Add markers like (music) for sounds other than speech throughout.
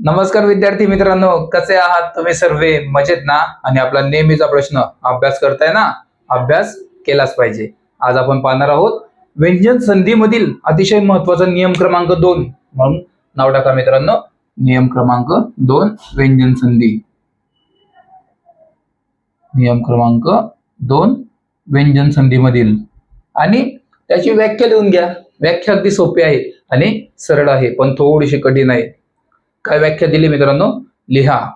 नमस्कार विद्यार्थी मित्रांनो कसे आहात तुम्ही सर्व? मजेत ना? आणि आपला नेहमीचा प्रश्न अभ्यास करताय ना? अभ्यास केलाच पाहिजे. आज आपण पाहणार आहोत व्यंजन संधीमधील अतिशय महत्त्वाचा नियम क्रमांक दोन. म्हणून नाव टाका मित्रांनो. नियम क्रमांक दोन व्यंजन संधी. नियम क्रमांक दोन व्यंजन संधीमधील. आणि त्याची व्याख्या लिहून घ्या. व्याख्या अगदी सोपी आहे आणि सरळ आहे पण थोडीशी कठीण आहे. काय व्याख्या दिली मित्रांनो? लिहा.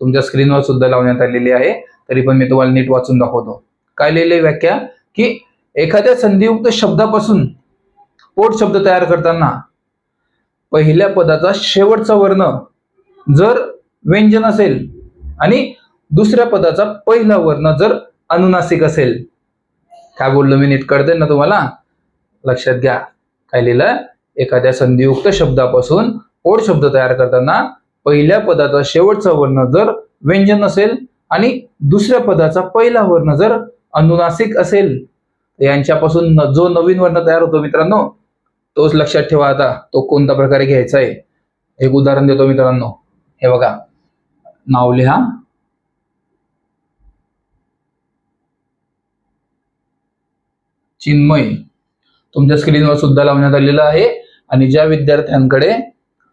तुमच्या स्क्रीनवर सुद्धा लावण्यात आलेली आहे. तरी पण मी तुम्हाला नीट वाचून दाखवतो. काय लिहिली व्याख्या? की एखाद्या संधियुक्त शब्दापासून पोट शब्द तयार करताना पहिल्या पदाचा शेवटचा वर्ण जर व्यंजन असेल आणि दुसऱ्या पदाचा पहिला वर्ण जर अनुनासिक असेल. काय बोललो मी नीट? कळते ना तुम्हाला? लक्षात घ्या. काय लिहिलं एखाद्या संधियुक्त शब्दापासून ओढ शब्द तयार करताना पहिल्या पदाचा शेवटचा वर्ण जर व्यंजन असेल आणि दुसऱ्या पदाचा पहिला वर्ण जर अनुनासिक असेल यांच्यापासून जो नवीन वर्ण तयार होतो मित्रांनो तोच लक्षात ठेवा आता तो कोणत्या प्रकारे घ्यायचा आहे. एक उदाहरण देतो मित्रांनो. हे बघा. नाव लिहा. चिन्मय. तुमच्या स्क्रीनवर सुद्धा लावण्यात आलेलं आहे. आणि ज्या विद्यार्थ्यांकडे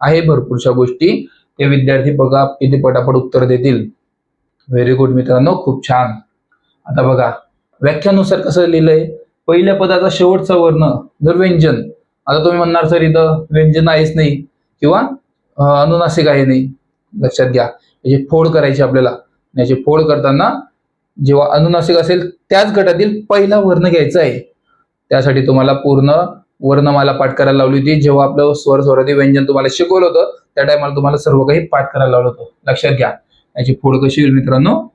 आहे भरपूरशा गोष्टी. ते विद्यार्थी बघा किती पटापट उत्तर देतील. व्हेरी गुड मित्रांनो खूप छान. आता बघा व्याख्यानुसार कसं लिहिलंय? पहिल्या पदाचा शेवटचा वर्ण जर व्यंजन. आता तुम्ही म्हणणार सर इथं व्यंजन आहेच नाही किंवा अनुनासिक आहे नाही. लक्षात घ्या. याची फोड करायची आपल्याला. याची फोड करताना जेव्हा अनुनासिक असेल त्याच गटातील पहिला वर्ण घ्यायचा आहे. त्यासाठी तुम्हाला पूर्ण वर्णमाला पाठ करायला लावली होती. जेव्हा आपलं स्वर स्वरादी व्यंजन तुम्हाला शिकवलं होतं त्या टायमाला तुम्हाला सर्व काही पाठ करायला लावलं होतं. लक्षात घ्या. याची फोड कशी होईल मित्रांनो?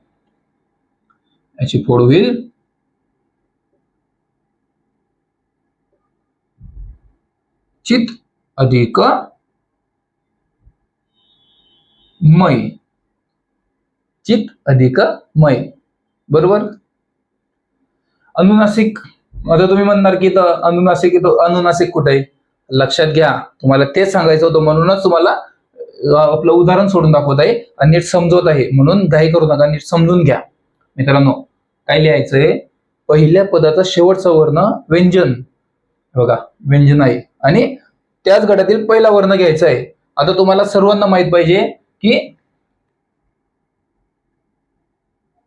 याची फोड होईल. चित अधिक मय. चित अधिक मय. बरोबर? अनुनासिक आता तुम्ही म्हणणार की इथं अनुनासिक इथं अनुनासिक कुठे आहे? लक्षात घ्या. तुम्हाला तेच सांगायचं होतं म्हणूनच तुम्हाला आपलं उदाहरण सोडून दाखवत आहे आणि नीट समजवत आहे. म्हणून घाई करू नका नीट समजून घ्या. मित्रांनो काय लिहायचंय? पहिल्या पदाचा शेवटचा वर्ण व्यंजन. बघा व्यंजन आहे. आणि त्याच गटातील पहिला वर्ण घ्यायचा आहे. आता तुम्हाला सर्वांना माहीत पाहिजे की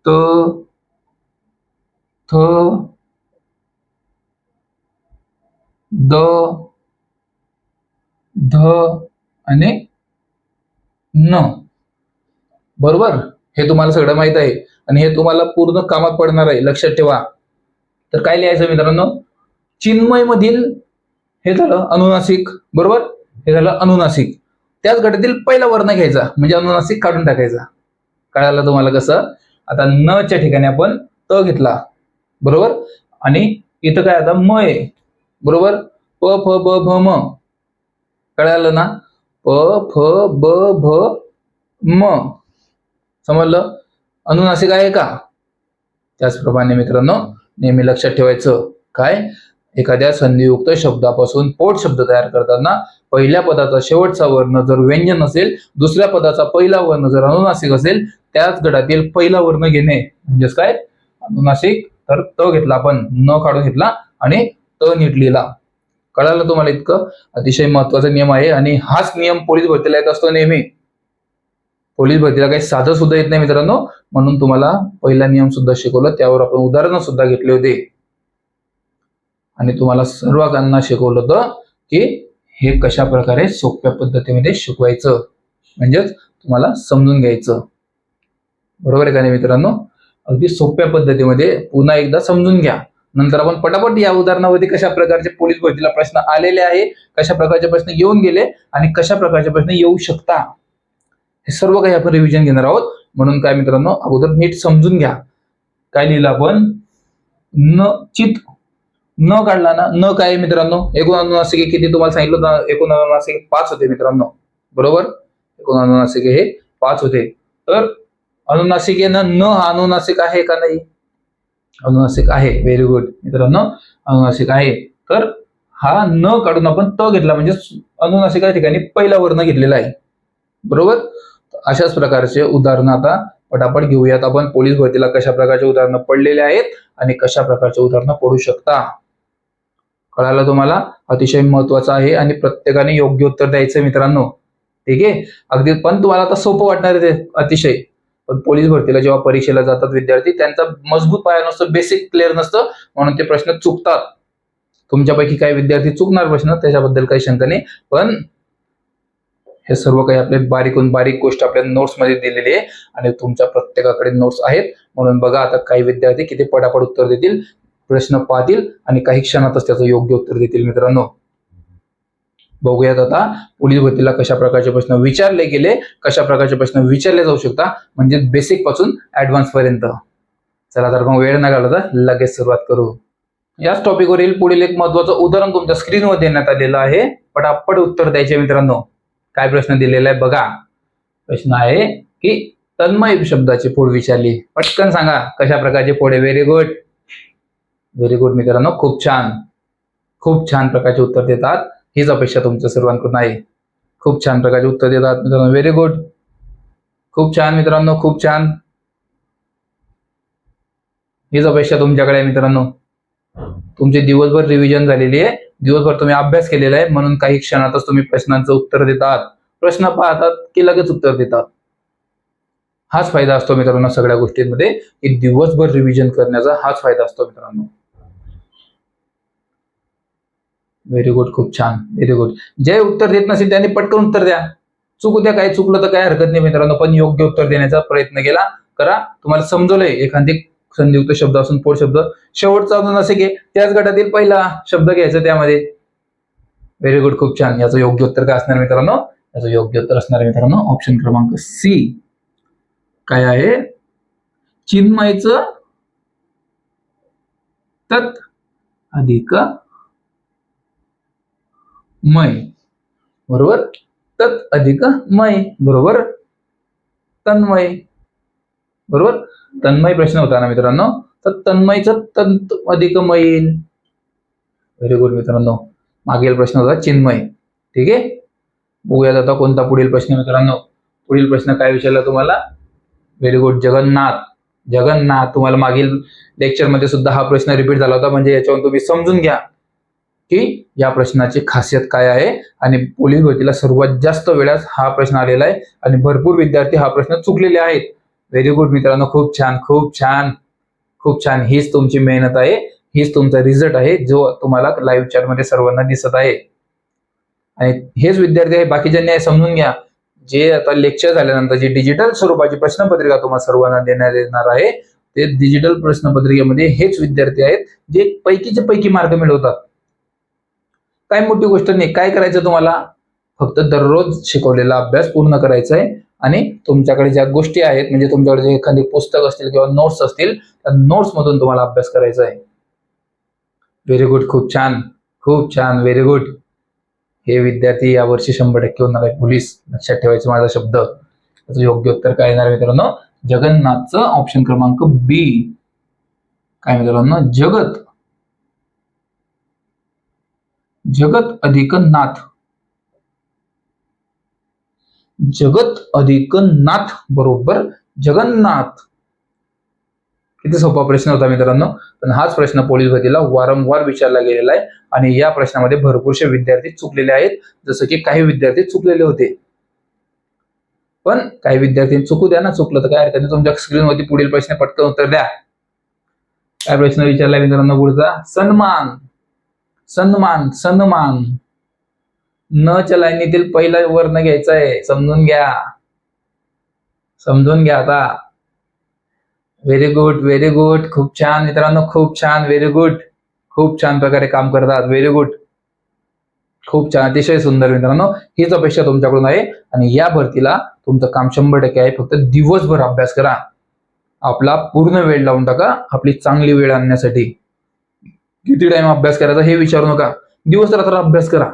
त थ द ध आणि न. बरोबर? हे तुम्हाला सगळं माहीत आहे. आणि हे तुम्हाला पूर्ण कामात पडणार आहे. लक्षात ठेवा. तर काय लिहायचं मित्रांनो? चिन्मय मधील हे झालं अनुनासिक. बरोबर? हे झालं अनुनासिक. त्याच गटातील पहिला वर्ण घ्यायचा. म्हणजे अनुनासिक काढून टाकायचा. कळालं तुम्हाला कसं? आता न च्या ठिकाणी आपण त घेतला. बरोबर? आणि इथं काय आता मय बरोबर? प फ ब भ म. कळालं ना? प फ ब भ म. समजलं? अनुनासिक आहे का? त्याचप्रमाणे मित्रांनो नेहमी लक्षात ठेवायचं. काय? एखाद्या संधियुक्त शब्दापासून पोट शब्द तयार करताना पहिल्या पदाचा शेवटचा वर्ण जर व्यंजन असेल दुसऱ्या पदाचा पहिला वर्ण जर अनुनासिक असेल त्याच गटातील पहिला वर्ण घेणे. म्हणजेच काय? अनुनासिक. तर त घेतला आपण. न काढून घेतला आणि नीट लिहिला कळालं तुम्हाला इतकं? अतिशय महत्त्वाचा नियम आहे आणि हाच नियम पोलीस भरतीला येत असतो नेहमी. पोलीस भरतीला काही साधं सुद्धा येत नाही मित्रांनो. म्हणून तुम्हाला पहिला नियम सुद्धा शिकवलं. त्यावर आपण उदाहरणं सुद्धा घेतले होते. आणि तुम्हाला सर्वांना शिकवलं होतं की हे कशा प्रकारे सोप्या पद्धतीमध्ये शिकवायचं. म्हणजेच तुम्हाला समजून घ्यायचं. बरोबर आहे का नाही मित्रांनो? अगदी सोप्या पद्धतीमध्ये पुन्हा एकदा समजून घ्या. नंतर आपण पटापट या उदाहरणावरती कशा प्रकारचे पोलीस भरतीला प्रश्न आलेले आहे कशा प्रकारचे प्रश्न येऊन गेले आणि कशा प्रकारचे प्रश्न येऊ शकता हे सर्व काही आपण रिव्हिजन घेणार आहोत. म्हणून काय मित्रांनो अगोदर नीट समजून घ्या. काय लिहिलं आपण? न चित न काढला ना न काय मित्रांनो? एकूण अनुनासिके किती तुम्हाला सांगितलं होतं? एकूण अनुनासिके पाच होते मित्रांनो. बरोबर? एकूण अनुनासिके हे पाच होते. तर अनुनासिके न हा अनुनासिक आहे का नाही? अनुनासिक आहे व्हेरी गुड मित्रांनो अनुनासिक आहे. तर हा न काढून आपण त घेतला म्हणजे अनुनासिका ठिकाणी पहिला वर्ण घेतलेला आहे. बरोबर? अशाच प्रकारचे उदाहरणं आता पटापट घेऊयात आपण. पोलीस भरतीला कशा प्रकारचे उदाहरणं पडलेले आहेत आणि कशा प्रकारचे उदाहरणं पडू शकता? कळालं तुम्हाला? अतिशय महत्वाचं आहे आणि प्रत्येकाने योग्य उत्तर द्यायचं मित्रांनो. ठीक आहे? अगदी पण तुम्हाला आता सोपं वाटणार आहे ते अतिशय. पण पोलीस भरतीला जेव्हा परीक्षेला जातात विद्यार्थी त्यांचा मजबूत पाया नसतो बेसिक क्लिअर नसतं म्हणून ते प्रश्न चुकतात. तुमच्यापैकी काही विद्यार्थी चुकणार प्रश्न त्याच्याबद्दल काही शंका नाही. पण हे सर्व काही आपले बारीकून बारीक गोष्ट आपल्या नोट्समध्ये दिलेली आहे आणि तुमच्या प्रत्येकाकडे नोट्स आहेत. म्हणून बघा आता काही विद्यार्थी किती पटापट उत्तर देतील प्रश्न पाहतील आणि काही क्षणातच त्याचं योग्य उत्तर देतील मित्रांनो. बघूयात आता. पोलीस भरतीला कशा प्रकारचे प्रश्न विचारले गेले कशा प्रकारचे प्रश्न विचारले जाऊ शकता म्हणजे बेसिकपासून ऍडव्हान्स पर्यंत. चला तर मग वेळ न घालवता लगेच सुरुवात करू. याच टॉपिकवरील पुढील एक महत्वाचं उदाहरण तुमच्या स्क्रीनवर देण्यात आलेलं आहे. पटापट उत्तर द्यायचे मित्रांनो. काय प्रश्न दिलेला आहे बघा. प्रश्न आहे की तन्मय शब्दाची फोड विचारली. पटकन सांगा कशा प्रकारचे फोड आहे? व्हेरी गुड व्हेरी गुड मित्रांनो खूप छान. खूप छान प्रकारचे उत्तर देतात. हीच अपेक्षा तुमच्या सर्वांकडून आहे. खूप छान प्रकारचे उत्तर देतात मित्रांनो. व्हेरी गुड खूप छान मित्रांनो खूप छान. हीच अपेक्षा तुमच्याकडे आहे मित्रांनो. तुमची दिवसभर रिव्हिजन झालेली आहे. दिवसभर तुम्ही अभ्यास केलेला आहे. म्हणून काही क्षणातच तुम्ही प्रश्नांचं उत्तर देतात. प्रश्न पाहतात की लगेच उत्तर देतात. हाच फायदा असतो मित्रांनो सगळ्या गोष्टींमध्ये. की दिवसभर रिव्हिजन करण्याचा हाच फायदा असतो मित्रांनो. व्हेरी गुड खूप छान. व्हेरी गुड जे उत्तर देत नसेल त्यांनी पटकन उत्तर द्या. चुकू द्या काही चुकलं तर काही हरकत नाही मित्रांनो पण योग्य उत्तर देण्याचा प्रयत्न केला. करा. तुम्हाला समजवलंय एखादी संधियुक्त शब्द असून पोट शब्द. शेवटचा अजून असे की त्याच गटातील पहिला शब्द घ्यायचा त्यामध्ये. व्हेरी गुड खूप छान. याचं योग्य उत्तर काय असणार मित्रांनो? याचं योग्य उत्तर असणार मित्रांनो ऑप्शन क्रमांक सी काय आहे? चिन्मयच तत् अधिक मय. बरोबर? तत् अधिक मय. बरोबर? तन्मय. बरोबर? तन्मय प्रश्न होता ना मित्रांनो? तर तन्मयचं तंत अधिक मैल व्हेरी गुड मित्रांनो. मागील प्रश्न होता चिन्मय. ठीक आहे? बघूयात आता कोणता पुढील प्रश्न मित्रांनो? पुढील प्रश्न काय विचारला तुम्हाला? Very good Jagannath. जगन्नाथ. तुम्हाला मागील लेक्चरमध्ये सुद्धा हा प्रश्न रिपीट झाला होता. म्हणजे याच्यावरून तुम्ही समजून घ्या. की या प्रश्नाची खासियत काय आहे आणि पोलीस भरतीला सर्वात जास्त वेळास हा प्रश्न आलेला आहे आणि भरपूर विद्यार्थी हा प्रश्न चुकलेले आहेत. व्हेरी गुड मित्रांनो खूप छान खूप छान खूप छान. हीच तुमची मेहनत आहे हीच तुमचा रिझल्ट आहे जो तुम्हाला लाईव्ह चॅटमध्ये सर्वांना दिसत आहे. आणि हेच विद्यार्थी आहे बाकीच्यांनी हे समजून घ्या. जे आता लेक्चर झाल्यानंतर जी डिजिटल स्वरूपाची प्रश्नपत्रिका तुम्हाला सर्वांना देण्यात येणार आहे ते डिजिटल प्रश्नपत्रिकेमध्ये हेच विद्यार्थी आहेत जे पैकीचे पैकी मार्क मिळवतात. काय मोठी गोष्ट नाही. काय करायचं तुम्हाला? फक्त दररोज शिकवलेला अभ्यास पूर्ण करायचा आहे. आणि तुमच्याकडे ज्या गोष्टी आहेत म्हणजे तुमच्याकडे जे एखादी पुस्तक असतील किंवा नोट्स असतील त्या नोट्स मधून तुम्हाला अभ्यास करायचा आहे. व्हेरी गुड खूप छान. खूप छान. व्हेरी गुड हे विद्यार्थी यावर्षी शंभर टक्के होणार आहे पोलीस लक्षात ठेवायचं माझा शब्द. त्याचं योग्य उत्तर काय येणार मित्रांनो? जगन्नाथचं ऑप्शन क्रमांक बी काय मित्रांनो? जगत. जगत अधिक नाथ जगत अधिक नाथ बरोबर जगन्नाथ. किती सोपा प्रश्न होता मित्रांनो. पण हाच प्रश्न पोलीस भरतीला वारंवार विचारला गेलेला आहे. आणि या प्रश्नामध्ये भरपूरसे विद्यार्थी चुकलेले आहेत. जसं की काही विद्यार्थी चुकलेले होते. पण काही विद्यार्थी चुकू द्या ना चुकलं तर काय हरकत तुमच्या स्क्रीनवरती पुढील प्रश्न पटकन उत्तर द्या. काय प्रश्न विचारला मित्रांनो पुढचा? सन्मान. सन्मान सन्मान. न चलायनीतील पहिला वर्ण घ्यायचा आहे समजून घ्या. समजून घ्या आता. व्हेरी गुड व्हेरी गुड खूप छान मित्रांनो खूप छान व्हेरी गुड खूप छान प्रकारे काम करतात. व्हेरी गुड खूप छान अतिशय सुंदर मित्रांनो. हीच अपेक्षा तुमच्याकडून आहे. आणि या भरतीला तुमचं काम शंभर टक्के आहे. फक्त दिवसभर अभ्यास करा. आपला पूर्ण वेळ लावून टाका. आपली चांगली वेळ आणण्यासाठी. किती टाइम अभ्यास करायचा हे विचारू नका. दिवस रात्र अभ्यास करा.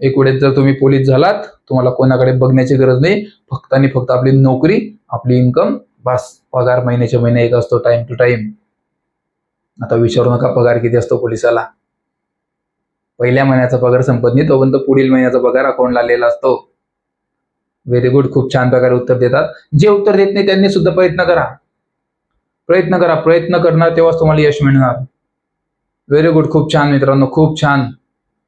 एक वेळेस जर तुम्ही पोलीस झालात तुम्हाला कोणाकडे बघण्याची गरज नाही. फक्त आणि फक्त आपली नोकरी आपली इन्कम बस. पगार महिन्याच्या महिने एक असतो टाइम टू टाइम आता विचारू नका पगार किती असतो पोलिसाला. पहिल्या महिन्याचा पगार संपत नाही तोपर्यंत पुढील महिन्याचा पगार अकाउंटला आलेला असतो. व्हेरी गुड खूप छान प्रकारे उत्तर देतात. जे उत्तर देत नाही त्यांनी सुद्धा प्रयत्न करा. प्रयत्न करा. प्रयत्न करणार तेव्हाच तुम्हाला यश मिळणार. व्हेरी गुड खूप छान मित्रांनो खूप छान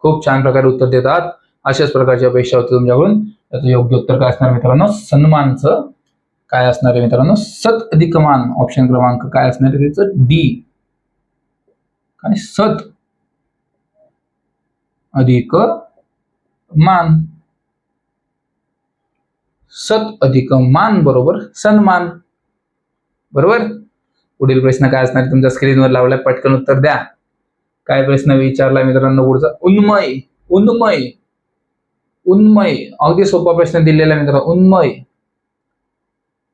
खूप छान प्रकारे उत्तर देतात. अशाच प्रकारची अपेक्षा होती तुमच्याकडून. त्याचं योग्य उत्तर काय असणार मित्रांनो? सन्मानचं काय असणार आहे मित्रांनो? सत अधिकमान ऑप्शन क्रमांक काय असणार आहे त्याचं? डी काय? सत अधिक मान सत अधिक मान बरोबर सन्मान. बरोबर? पुढील प्रश्न काय असणार तुमच्या स्क्रीनवर लावलाय पटकन उत्तर द्या. काय प्रश्न विचारला मित्रांनो पुढचा? उन्मय उन्मय उन्मय. अगदी सोपा प्रश्न दिलेला मित्र मित्रांनो. उन्मय.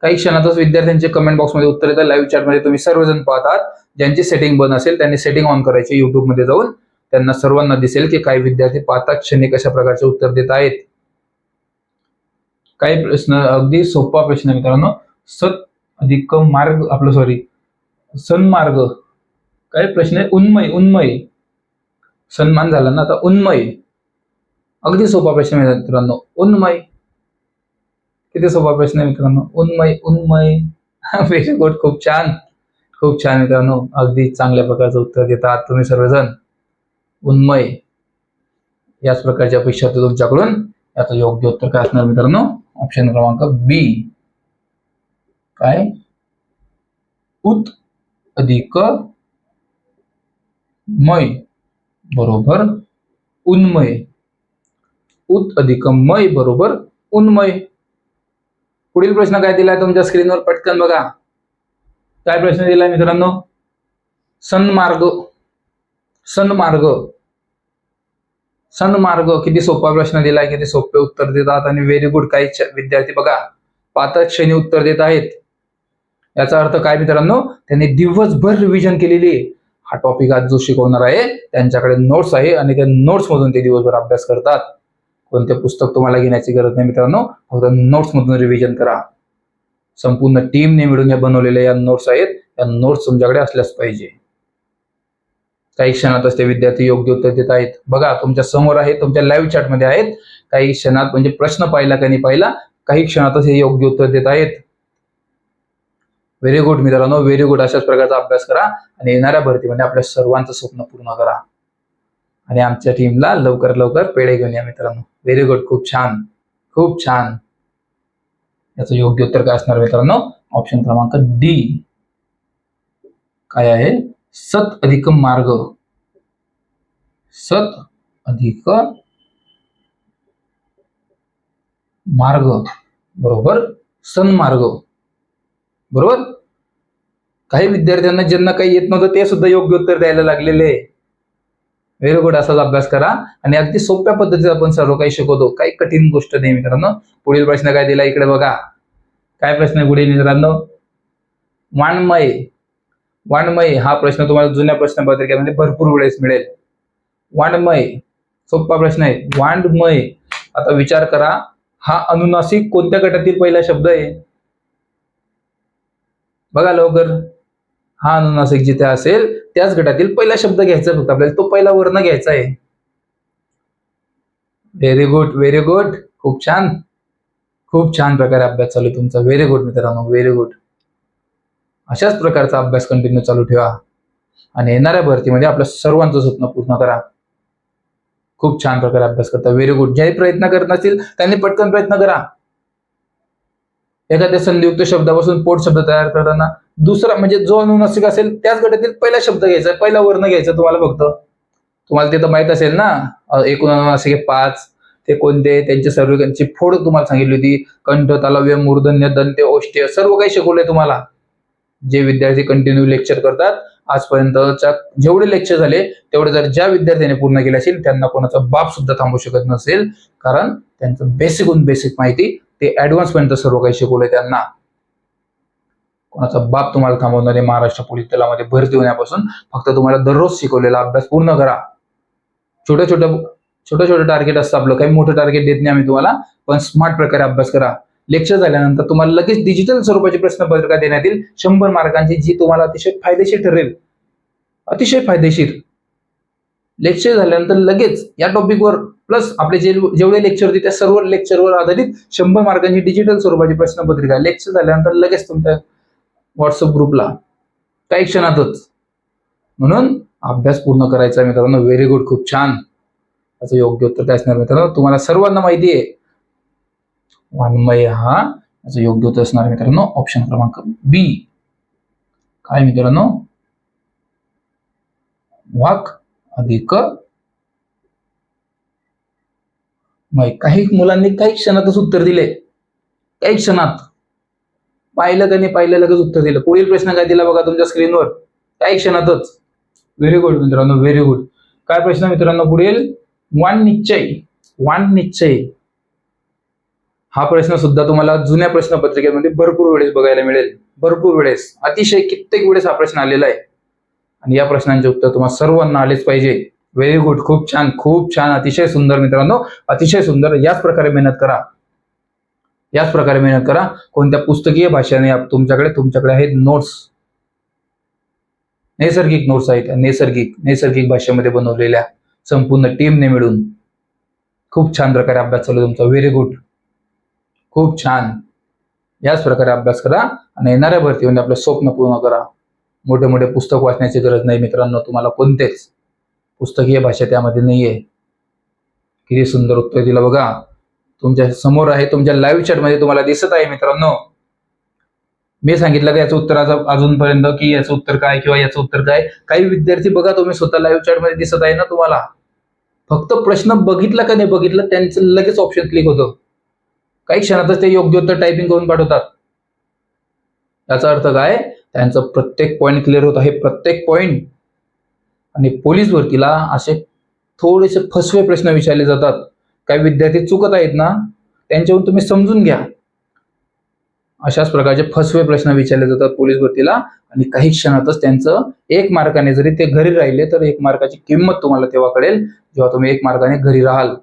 काही क्षणातच विद्यार्थ्यांचे कमेंट बॉक्समध्ये उत्तर येतात लाईव्ह चॅटमध्ये तुम्ही सर्वजण पाहतात. ज्यांची सेटिंग बंद असेल त्यांनी सेटिंग ऑन करायची युट्यूबमध्ये जाऊन. त्यांना सर्वांना दिसेल की काही विद्यार्थी पाहतात क्षणी कशा प्रकारचे उत्तर देत आहेत. काही प्रश्न अगदी सोपा प्रश्न मित्रांनो. सत अधिक मार्ग आपलं सॉरी सन्मार्ग. काय प्रश्न आहे? उन्मय उन्मय. सन्मान झाला ना आता उन्मय. अगदी सोपा प्रश्न आहे मित्रांनो उन्मय. किती सोपा प्रश्न आहे मित्रांनो उन्मय उन्मय. (laughs) व्हेरी गुड खूप छान खूप छान मित्रांनो. अगदी चांगल्या प्रकारचं उत्तर देतात तुम्ही सर्वजण. उन्मय. याच प्रकारच्या अपेक्षा तुमच्याकडून. याचं योग्य उत्तर काय असणार मित्रांनो? ऑप्शन क्रमांक बी काय? उत अधिक मय बरोबर उन्मय. उत अधिक मय बरोबर उन्मय. पुढील प्रश्न काय दिलाय तुमच्या स्क्रीनवर पटकन बघा. काय प्रश्न दिलाय मित्रांनो? सन्मार्ग. सन्मार्ग. सन्मार्ग किती सोपा प्रश्न दिलाय किती सोपे उत्तर देतात आणि व्हेरी गुड काही विद्यार्थी बघा. पातळ क्षणी उत्तर देत आहेत. याचा अर्थ काय मित्रांनो? त्यांनी दिवसभर रिव्हिजन केलेली आहे. हा टॉपिक आज जो शिकवणार आहे त्यांच्याकडे नोट्स आहे आणि त्या नोट्स मधून ते दिवसभर अभ्यास करतात. कोणते पुस्तक तुम्हाला घेण्याची गरज नाही मित्रांनो फक्त नोट्स मधून रिव्हिजन करा. संपूर्ण टीमने मिळून या बनवलेल्या या नोट्स आहेत या नोट्स तुमच्याकडे असल्याच पाहिजे. काही क्षणातच ते विद्यार्थी योग्य उत्तर देत आहेत. बघा तुमच्यासमोर आहे तुमच्या लाईव्ह चॅटमध्ये आहेत. काही क्षणात म्हणजे प्रश्न पाहिला का नाही पाहिला काही क्षणातच हे योग्य उत्तर देत आहेत. व्हेरी गुड मित्रांनो. व्हेरी गुड अशाच प्रकारचा अभ्यास करा आणि येणाऱ्या भरतीमध्ये आपल्या सर्वांचं स्वप्न पूर्ण करा. आणि आमच्या टीमला लवकर लवकर पेढे घेऊन या मित्रांनो. व्हेरी गुड खूप छान. खूप छान. याचं योग्य उत्तर काय असणार मित्रांनो? ऑप्शन क्रमांक डी काय आहे? सत अधिक मार्ग. सत अधिक मार्ग. बरोबर? सन्मार्ग. बरोबर? काही विद्यार्थ्यांना ज्यांना काही येत नव्हतं ते सुद्धा योग्य उत्तर द्यायला लागलेले व्हेरी गुड असाच अभ्यास करा. आणि अगदी सोप्या पद्धतीत आपण सर्व काही शिकवतो. काही कठीण गोष्ट नाही मित्रांनो. पुढील प्रश्न काय दिला? इकडे बघा. काय प्रश्न आहे? पुढील मित्रांनो. वाणमय. वाणमय हा प्रश्न तुम्हाला जुन्या प्रश्नपत्रिकेमध्ये भरपूर वेळेस मिळेल. वाणमय. सोपा प्रश्न आहे. वांडमय आता विचार करा. हा अनुनासिक कोणत्या गटातील पहिला शब्द आहे? बघा लवकर. हा अनुनासिक जिथे असेल त्याच गटातील पहिला शब्द घ्यायचा फक्त. आपल्याला तो पहिला वर्ण घ्यायचा आहे. व्हेरी गुड व्हेरी गुड खूप छान. खूप छान प्रकारे अभ्यास चालू आहे तुमचा. व्हेरी गुड मित्रांनो. व्हेरी गुड अशाच प्रकारचा अभ्यास कंटिन्यू चालू ठेवा. आणि येणाऱ्या भरतीमध्ये आपलं सर्वांचं स्वप्न पूर्ण करा. खूप छान प्रकारे अभ्यास करता. व्हेरी गुड ज्याही प्रयत्न करत नसतील त्यांनी पटकन प्रयत्न करा. एखाद्या संधियुक्त शब्दापासून पोट शब्द तयार करताना दुसरा म्हणजे जो अनुनासिक असेल त्याच गटातील पहिला शब्द घ्यायचा पहिला वर्ण घ्यायचा तुम्हाला फक्त. तुम्हाला ते तर माहीत असेल ना एकूण अनुनासिक पाच ते कोणते त्यांचे सर्व त्यांची फोड तुम्हाला सांगितली होती. कंठ तालव्य मूर्धन्य दंत्य ओष्ठ्य सर्व काही शिकवलंय तुम्हाला. जे विद्यार्थी कंटिन्यू लेक्चर करतात आजपर्यंतच्या जेवढे लेक्चर झाले तेवढे जर ज्या विद्यार्थ्याने पूर्ण केले असेल त्यांना कोणाचा बाप सुद्धा थांबू शकत नसेल. कारण त्यांचं बेसिकहून बेसिक माहिती ते ऍडव्हान्स पर्यंत सर्व काही शिकवलंय त्यांना. कोणाचा बाप तुम्हाला थांबवणार आहे महाराष्ट्र पोलीस दलामध्ये भरती होण्यापासून फक्त तुम्हाला दररोज शिकवलेला अभ्यास पूर्ण करा. छोट्या छोट्या छोटं छोटं टार्गेट असतं आपलं काही मोठं टार्गेट देत नाही आम्ही तुम्हाला पण स्मार्ट प्रकारे अभ्यास करा. लेक्चर झाल्यानंतर तुम्हाला लगेच डिजिटल स्वरूपाची प्रश्नपत्रिका देण्यात येईल. शंभर मार्कांची जी तुम्हाला अतिशय फायदेशीर ठरेल. अतिशय फायदेशीर. लेक्चर झाल्यानंतर लगेच या टॉपिकवर प्लस आपले जे जेवढे लेक्चर होते त्या सर्व लेक्चरवर आधारित शंभर मार्कांची डिजिटल स्वरूपाची प्रश्नपत्रिका. लेक्चर झाल्यानंतर लगेच तुमच्या व्हॉट्सअप ग्रुपला काही क्षणातच. म्हणून अभ्यास पूर्ण करायचा मित्रांनो. व्हेरी गुड खूप छान. असं योग्य उत्तर काय असणार मित्रांनो? तुम्हाला सर्वांना माहिती आहे. वाङ्मय हा याचं योग्य उत्तर असणार मित्रांनो. ऑप्शन क्रमांक बी काय मित्रांनो? वाक अधिक मय काही मुलांनी काही क्षणातच उत्तर दिले. काही क्षणात. पाहिलं का नाही पाहिलं लगेच उत्तर दिलं. पुढील प्रश्न काय दिला बघा तुमच्या स्क्रीनवर काही क्षणातच. व्हेरी गुड मित्रांनो व्हेरी गुड काय प्रश्न मित्रांनो पुढील? वाण निश्चय. वाण निश्चय. हा प्रश्न सुद्धा तुम्हाला जुन्या प्रश्नपत्रिकेमध्ये म्हणजे भरपूर वेळेस बघायला मिळेल. भरपूर वेळेस. अतिशय कित्येक वेळेस हा प्रश्न आलेला आहे. आणि या प्रश्नांचे उत्तर तुम्हाला सर्वांना आलेच पाहिजे. व्हेरी गुड खूप छान खूप छान. अतिशय सुंदर मित्रांनो. अतिशय सुंदर. याच प्रकारे मेहनत करा. याच प्रकारे मेहनत करा. कोणत्या पुस्तकीय भाषेने तुमच्याकडे तुमच्याकडे आहेत नोट्स नैसर्गिक नोट्स आहेत. नैसर्गिक नैसर्गिक भाषेमध्ये बनवलेल्या संपूर्ण टीमने मिळून. खूप छान प्रकारे अभ्यास चालू तुमचा. व्हेरी गुड खूप छान. याच प्रकारे अभ्यास करा आणि येणाऱ्या भरती म्हणजे आपलं स्वप्न पूर्ण करा. मोठे मोठे पुस्तक वाचण्याची गरज नाही मित्रांनो. तुम्हाला कोणतेच. पुस्तकीय भाषा त्यामध्ये नाहीये. किती सुंदर उत्तर दिलं बघा. तुमच्यासमोर आहे तुमच्या लाईव्ह चॅटमध्ये तुम्हाला दिसत आहे मित्रांनो. मी सांगितलं का याचं उत्तराचं अजूनपर्यंत की याचं उत्तर काय किंवा याचं उत्तर काय? काही विद्यार्थी बघा तुम्ही स्वतः लाईव्ह चॅटमध्ये दिसत आहे ना तुम्हाला. फक्त प्रश्न बघितला का नाही बघितलं त्यांचं लगेच ऑप्शन क्लिक होतं. काही क्षणातच ते योग्य उत्तर टायपिंग करून पाठवतात. याचा अर्थ काय? त्यांचं प्रत्येक पॉईंट क्लिअर होत आहे. प्रत्येक पॉईंट आणि पोलीस भरतीला असे थोडेसे फसवे प्रश्न विचारले जातात. काही विद्यार्थी चुकत आहेत ना त्यांच्याहून तुम्ही समजून घ्या. अशाच प्रकारचे फसवे प्रश्न विचारले जातात पोलीस भरतीला आणि काही क्षणातच त्यांचं एक मार्काने जरी ते घरी राहिले तर एक मार्काची किंमत तुम्हाला तेव्हा कळेल जेव्हा तुम्ही एक मार्काने घरी राहाल.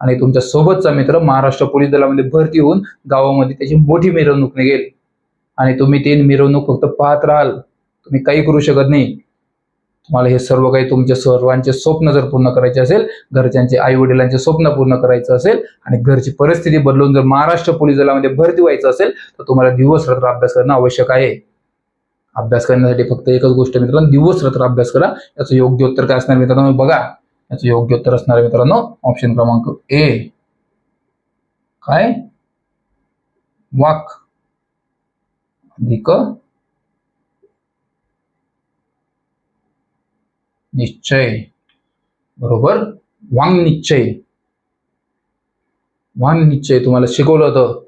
आणि तुमच्या सोबतचा मित्र महाराष्ट्र पोलीस दलामध्ये भरती होऊन गावामध्ये त्याची मोठी मिरवणूक निघेल. आणि तुम्ही ती मिरवणूक फक्त पाहत राहाल. तुम्ही काही करू शकत नाही. तुम्हाला हे सर्व काही तुमच्या सर्वांचे स्वप्न जर पूर्ण करायचे असेल घरच्यांचे आई वडिलांचे स्वप्न पूर्ण करायचं असेल आणि घरची परिस्थिती बदलून जर महाराष्ट्र पोलीस दलामध्ये भरती व्हायचं असेल तर तुम्हाला दिवस रात्र अभ्यास करणं आवश्यक आहे. अभ्यास करण्यासाठी फक्त एकच गोष्ट मित्रांनो दिवस रात्र अभ्यास करा. याचं योग्य उत्तर काय असणार मित्रांनो बघा. याचं योग्य उत्तर असणार मित्रांनो ऑप्शन क्रमांक ए काय? वाक. अधिक निश्चय. बरोबर? वांग निश्चय. वांग निश्चय. तुम्हाला शिकवलं होतं.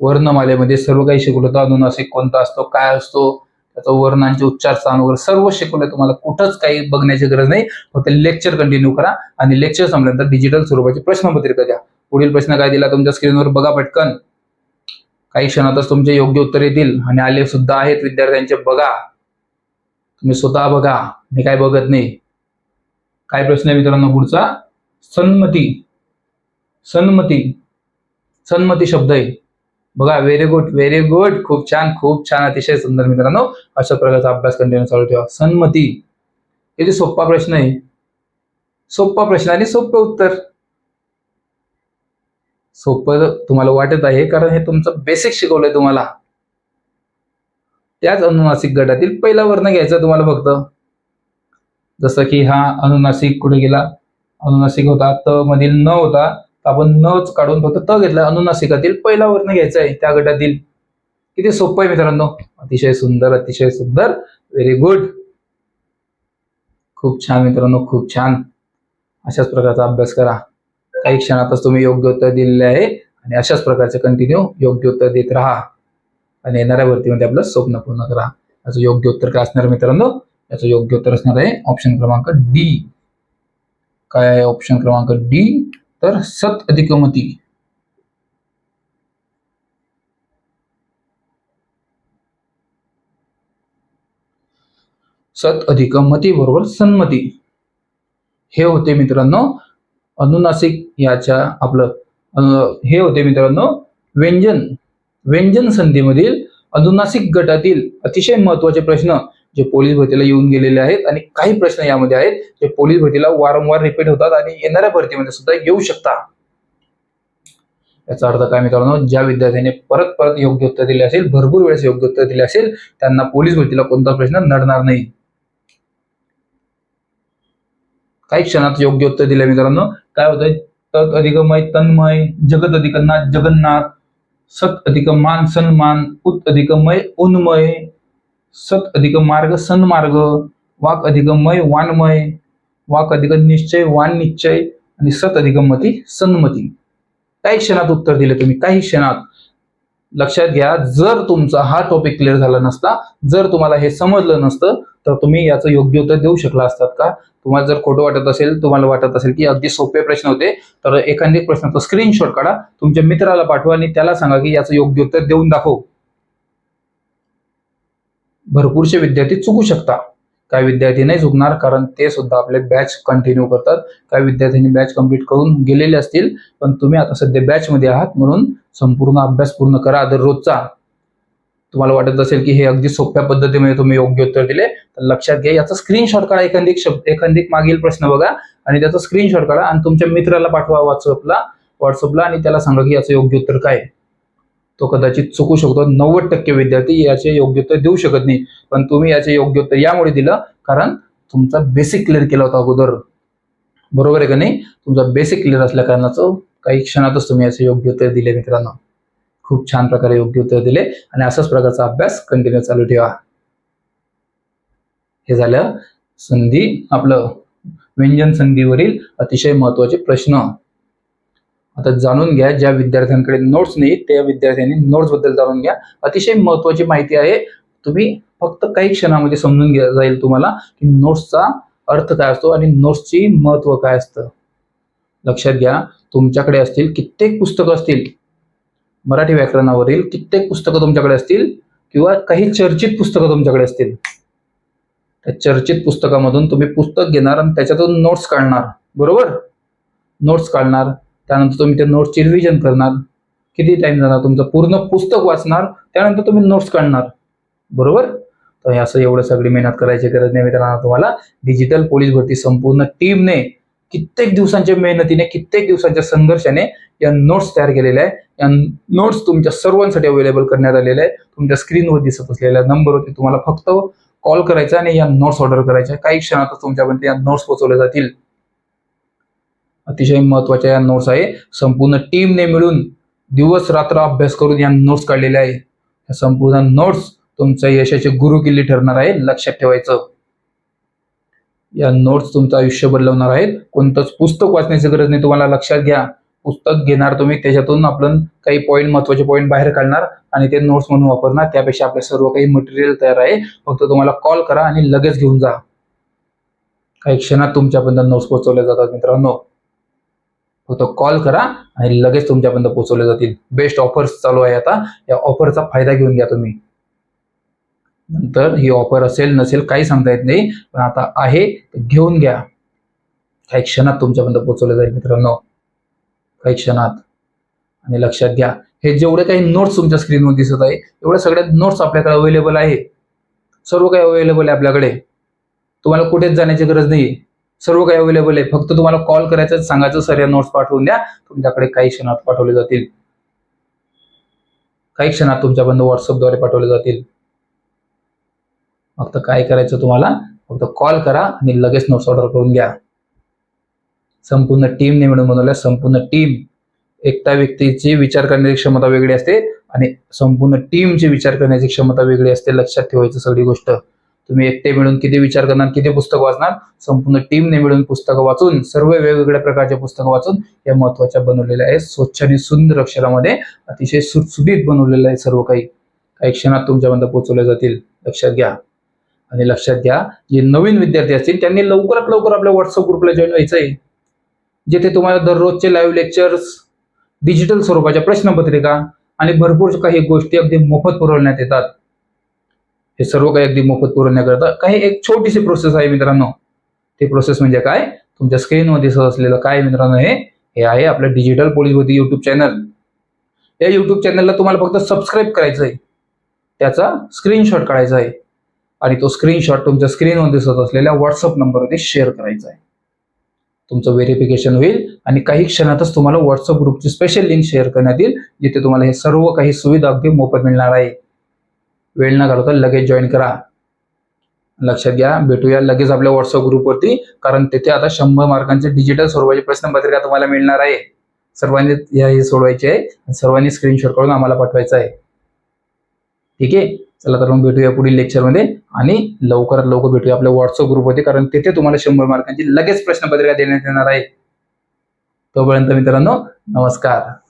वर्णमालेमध्ये सर्व काही शिकवलं होतं. अनुनासिक कोणता असतो काय असतो त्याचं वर्णांचे उच्चार स्थान वगैरे सर्व शिकवलं. तुम्हाला कुठंच काही बघण्याची गरज नाही. फक्त लेक्चर कंटिन्यू करा आणि लेक्चर संपल्यानंतर डिजिटल स्वरूपाची प्रश्नपत्रिका द्या. पुढील प्रश्न काय दिला तुमच्या स्क्रीनवर बघा पटकन. काही क्षणातच तुमचे योग्य उत्तर येतील आणि आले सुद्धा आहेत. विद्यार्थ्यांचे बघा. तुम्ही स्वतः बघा. मी काय बघत नाही. काय प्रश्न आहे मित्रांनो पुढचा? सन्मती. सन्मती. सन्मती शब्द आहे. बघा व्हेरी गुड व्हेरी गुड खूप छान खूप छान अतिशय सुंदर मित्रांनो. अशा प्रकारचा अभ्यास कंटिन्यू चालू ठेवा. सन्मती. किती सोपा प्रश्न आहे. सोपा प्रश्न आणि सोपं उत्तर. सोपं तुम्हाला वाटत आहे कारण हे तुमचं बेसिक शिकवलंय तुम्हाला. त्याच अनुनासिक गटातील पहिला वर्ण घ्यायचा तुम्हाला फक्त. जसं की हा अनुनासिक कुठे गेला? अनुनासिक होता. त मधील न होता. तर आपण नच काढून फक्त त घेतला. अनुनासिकातील पहिला वर्ण घ्यायचा आहे त्या गटातील. किती सोपं आहे मित्रांनो? अतिशय सुंदर अतिशय सुंदर. व्हेरी गुड खूप छान मित्रांनो खूप छान. अशाच प्रकारचा अभ्यास करा. काही क्षणातच तुम्ही योग्य उत्तर दिलेले आहे आणि अशाच प्रकारचे कंटिन्यू योग्य उत्तर देत राहा. आणि येणाऱ्या भरतीमध्ये आपलं स्वप्न पूर्ण करा. याचं योग्य उत्तर काय असणार मित्रांनो? याचं योग्य उत्तर असणार आहे ऑप्शन क्रमांक डी काय आहे ऑप्शन क्रमांक डी तर सत अधिकमती. सत अधिकमती बरोबर सन्मती. हे होते मित्रांनो अनुनासिक याच्या आपलं हे होते मित्रांनो व्यंजन. व्यंजन संधीमधील अनुनासिक गटातील अतिशय महत्त्वाचे प्रश्न जे पोलीस भरतीला येऊन गेलेले आहेत आणि काही प्रश्न यामध्ये आहेत जे पोलीस भरतीला वारंवार रिपीट होतात आणि येणाऱ्या भरतीमध्ये सुद्धा येऊ शकता. याचा अर्थ काय मित्रांनो ज्या विद्यार्थ्याने परत परत योग्य उत्तर दिले असेल भरपूर वेळेस योग्य उत्तर दिले असेल त्यांना पोलीस भरतीला कोणता प्रश्न नडणार नाही. काही क्षणात योग्य उत्तर दिले मित्रांनो काय होतंय? तत् अधिकमय तन्मय जगत अधिकनाथ जगन्नाथ सत अधिक मान सन्मान उत अधिक मय उन्मय सत अधिक मार्ग सन्मार्ग वाक अधिक मय वानमय वाक अधिक निश्चय वान निश्चय आणि सत अधिक मती सन्मती. काही क्षणात उत्तर दिले तुम्ही काही क्षणात. लक्षात घ्या जर तुमचा हा टॉपिक क्लिअर झाला नसता जर तुम्हाला हे समजलं नसतं तर तुम्ही याचं योग्य उत्तर देऊ शकला असतात का? तुम्हाला जर खोटं वाटत असेल तुम्हाला वाटत असेल की अगदी सोपे प्रश्न होते तर एखाद्या प्रश्नाचा स्क्रीनशॉट काढा तुमच्या मित्राला पाठवा आणि त्याला सांगा की याचं योग्य उत्तर देऊन दाखव. भरपूरसे विद्यार्थी चुकू शकता. काही विद्यार्थी नाही चुकणार कारण ते सुद्धा आपले बॅच कंटिन्यू करतात. काही विद्यार्थ्यांनी बॅच कंप्लीट करून गेलेले असतील पण तुम्ही आता सध्या बॅचमध्ये आहात म्हणून संपूर्ण अभ्यास पूर्ण करा. दररोजचा तुम्हाला वाटत असेल की हे अगदी सोप्या पद्धतीमध्ये तुम्ही योग्य उत्तर दिले तर लक्षात घ्या याचा स्क्रीनशॉट काढा एखादी शब्द एखादी मागील प्रश्न बघा आणि त्याचा स्क्रीनशॉट काढा आणि तुमच्या मित्राला पाठवा व्हॉट्सअपला व्हॉट्सअपला आणि त्याला सांगा की याचं योग्य उत्तर काय आहे. तो कदाचित चुकू शकतो. नव्वद टक्के विद्यार्थी याचे योग्य उत्तर देऊ शकत नाही. पण तुम्ही याचे योग्य उत्तर यामुळे दिलं कारण तुमचा बेसिक क्लिअर केला होता अगोदर. बरोबर आहे का नाही? तुमचा बेसिक क्लिअर असल्या कारणाचं काही क्षणातच तुम्ही याचे योग्य उत्तर दिले मित्रांनो. खूप छान प्रकारे योग्य उत्तर दिले आणि असाच प्रकारचा अभ्यास कंटिन्यू चालू ठेवा. हे झालं संधी आपलं व्यंजन संधीवरील अतिशय महत्त्वाचे प्रश्न. आता जाणून घ्या ज्या विद्यार्थ्यांकडे नोट्स नाही त्या विद्यार्थ्यांनी नोट्सबद्दल जाणून घ्या. अतिशय महत्वाची माहिती आहे. तुम्ही फक्त काही क्षणामध्ये समजून घ्या जाईल तुम्हाला की नोट्सचा अर्थ काय असतो आणि नोट्सची महत्त्व काय असतं. लक्षात घ्या तुमच्याकडे असतील कित्येक पुस्तकं असतील. मराठी व्याकरणावरील कित्येक पुस्तकं तुमच्याकडे असतील किंवा काही चर्चित पुस्तकं तुमच्याकडे असतील. त्या चर्चित पुस्तकामधून तुम्ही पुस्तक घेणार आणि त्याच्यातून नोट्स काढणार. बरोबर? नोट्स काढणार. त्यानंतर तुम्ही त्या नोट्सची रिव्हिजन करणार. किती टाइम जाणार? तुमचं पूर्ण पुस्तक वाचणार त्यानंतर तुम्ही नोट्स काढणार. बरोबर? तर हे असं एवढं सगळी मेहनत करायची गरज नाही मित्रांनो तुम्हाला. डिजिटल पोलीस भरती संपूर्ण टीमने कित्येक दिवसांच्या मेहनतीने कित्येक दिवसांच्या संघर्षाने या नोट्स तयार केलेल्या आहे या नोट्स तुमच्या सर्वांसाठी अवेलेबल करण्यात आलेले आहे तुमच्या स्क्रीनवर दिसत असलेल्या नंबरवरती तुम्हाला फक्त कॉल करायचा आणि या नोट्स ऑर्डर करायच्या. काही क्षणातच तुमच्यापर्यंत या नोट्स पोहोचवल्या जातील. अतिशय महत्त्वाच्या या नोट्स आहे. संपूर्ण टीमने मिळून दिवस रात्र अभ्यास करून या नोट्स काढलेल्या आहे. या संपूर्ण नोट्स तुमच्या यशाचे गुरु किल्ली ठरणार आहे लक्षात ठेवायचं. या नोट्स तुमचं आयुष्य बदलवणार आहेत. कोणतंच पुस्तक वाचण्याची गरज नाही तुम्हाला लक्षात घ्या. पुस्तक घेणार तुम्ही त्याच्यातून आपण काही पॉईंट महत्त्वाचे पॉईंट बाहेर काढणार आणि ते नोट्स म्हणून वापरणार. त्यापेक्षा आपले सर्व काही मटेरियल तयार आहे. फक्त तुम्हाला कॉल करा आणि लगेच घेऊन जा. काही क्षणात तुमच्यापर्यंत नोट्स पोहोचवल्या जातात मित्रांनो. हो फक्त कॉल करा आणि लगेच तुमच्यापर्यंत पोहोचवले जातील. बेस्ट ऑफर्स चालू आहे आता. या ऑफरचा फायदा घेऊन घ्या तुम्ही. नंतर ही ऑफर असेल नसेल काही सांगता येत नाही. पण आता आहे तर घेऊन घ्या. काही क्षणात तुमच्यापर्यंत पोहोचवले जाईल मित्रांनो. काही क्षणात. आणि लक्षात घ्या. हे जेवढे काही नोट्स तुमच्या स्क्रीनवर दिसत आहे एवढ्या सगळ्या नोट्स आपल्याकडे अवेलेबल आहे. सर्व काही अवेलेबल आहे आपल्याकडे. तुम्हाला कुठेच जाण्याची गरज नाही सर्व काही अवेलेबल आहे. फक्त तुम्हाला कॉल करायचं सांगायचं सर या नोट्स पाठवून द्या. तुमच्याकडे काही क्षणात पाठवले जातील. काही क्षणात तुमच्यापर्यंत व्हॉट्सअपद्वारे पाठवले जातील. फक्त काय करायचं तुम्हाला? फक्त कॉल करा आणि लगेच नोट्स ऑर्डर करून घ्या. संपूर्ण टीमने मिळून बनवल्या संपूर्ण टीम एकटा व्यक्तीची विचार करण्याची क्षमता वेगळी असते आणि संपूर्ण टीमची विचार करण्याची क्षमता वेगळी असते. लक्षात ठेवायची सगळी गोष्ट. तुम्ही एकटे मिळून किती विचार करणार किती पुस्तक वाचणार? संपूर्ण टीमने मिळून पुस्तकं वाचून सर्व वेगवेगळ्या प्रकारचे पुस्तकं वाचून या महत्त्वाच्या बनवलेल्या आहेत. स्वच्छ आणि सुंदर अक्षरामध्ये अतिशय सुटसुटीत बनवलेलं आहे सर्व काही. काही क्षणात तुमच्यापर्यंत पोहोचवले जातील. लक्षात घ्या. आणि लक्षात घ्या जे नवीन विद्यार्थी असतील त्यांनी लवकरात लवकर आपल्या व्हॉट्सअप ग्रुपला जॉईन व्हायचं आहे जिथे तुम्हाला दररोजचे लाईव्ह लेक्चर्स डिजिटल स्वरूपाच्या प्रश्नपत्रिका आणि भरपूर काही गोष्टी अगदी मोफत पुरवण्यात येतात. हे सर्व काही अगदी मोफत पुरवण्याकरता काही एक छोटीशी प्रोसेस आहे मित्रांनो. ती प्रोसेस म्हणजे काय? तुमच्या स्क्रीनवर दिसत असलेलं काय मित्रांनो हे? हे आहे आपलं डिजिटल पोलीस भरती युट्यूब चॅनल या युट्यूब चॅनलला तुम्हाला फक्त सबस्क्राईब करायचं आहे. त्याचा स्क्रीनशॉट काढायचा आहे. आणि तो स्क्रीनशॉट तुमच्या स्क्रीनवर दिसत असलेल्या व्हॉट्सअप नंबरवरती शेअर करायचा आहे. तुमचं व्हेरिफिकेशन होईल आणि काही क्षणातच तुम्हाला व्हॉट्सअप ग्रुपची स्पेशल लिंक शेअर करण्यात येईल जिथे तुम्हाला हे सर्व काही सुविधा अगदी मोफत मिळणार आहे. वेळ न घालवता लगेच जॉईन करा. लक्षात घ्या भेटूया लगेच आपल्या व्हॉट्सअप ग्रुपवरती कारण तिथे आता शंभर मार्कांचे डिजिटल स्वरूपाची प्रश्नपत्रिका तुम्हाला मिळणार आहे. सर्वांनी या हे सोडवायचे आहे सर्वांनी स्क्रीनशॉट करून आम्हाला पाठवायचं आहे. ठीक आहे? चला तर मग भेटूया पुढील लेक्चरमध्ये आणि लवकरात लवकर भेटूया आपल्या व्हॉट्सअप ग्रुपवरती कारण तिथे तुम्हाला शंभर मार्कांची लगेच प्रश्नपत्रिका देण्यात येणार आहे. तोपर्यंत मित्रांनो नमस्कार.